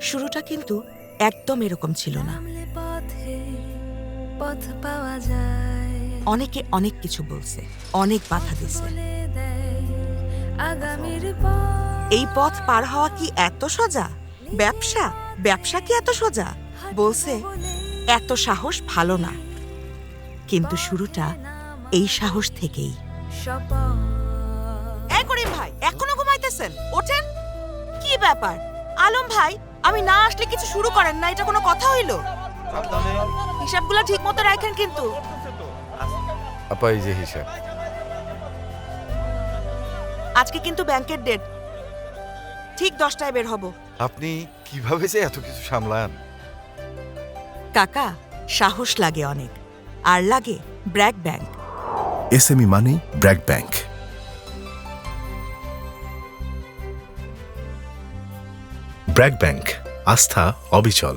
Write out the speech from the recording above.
শুরুটা কিন্তু একদম এরকম ছিল না। অনেকে অনেক কিছু বলছে অনেক বাধা দিছে। এই পথ পার হওয়া কি এত সোজা? ব্যবসা? ব্যবসা কি এত সোজা? বলছে এত সাহস ভালো না। কিন্তু শুরুটা এই সাহস থেকেই। করিম ভাই এখনও ঘুমাইতেছেন? ওঠেন? কি ব্যাপার? আলম ভাই আমি না আসলে কিছু শুরু করেন না এটা কোনো কথা হইল? হিসাবগুলো ঠিক মতো রাখেন কিন্তু। আপা এই যে হিসাব। আজকে কিন্তু ব্যাংকের ডেট ঠিক দশটায় বের হব। আপনি কীভাবে যে এত কিছু সামলান? কাকা সাহস লাগে অনেক। আর লাগে BRAC bank. SME money BRAC bank. BRAC bank আস্থা অবিচল।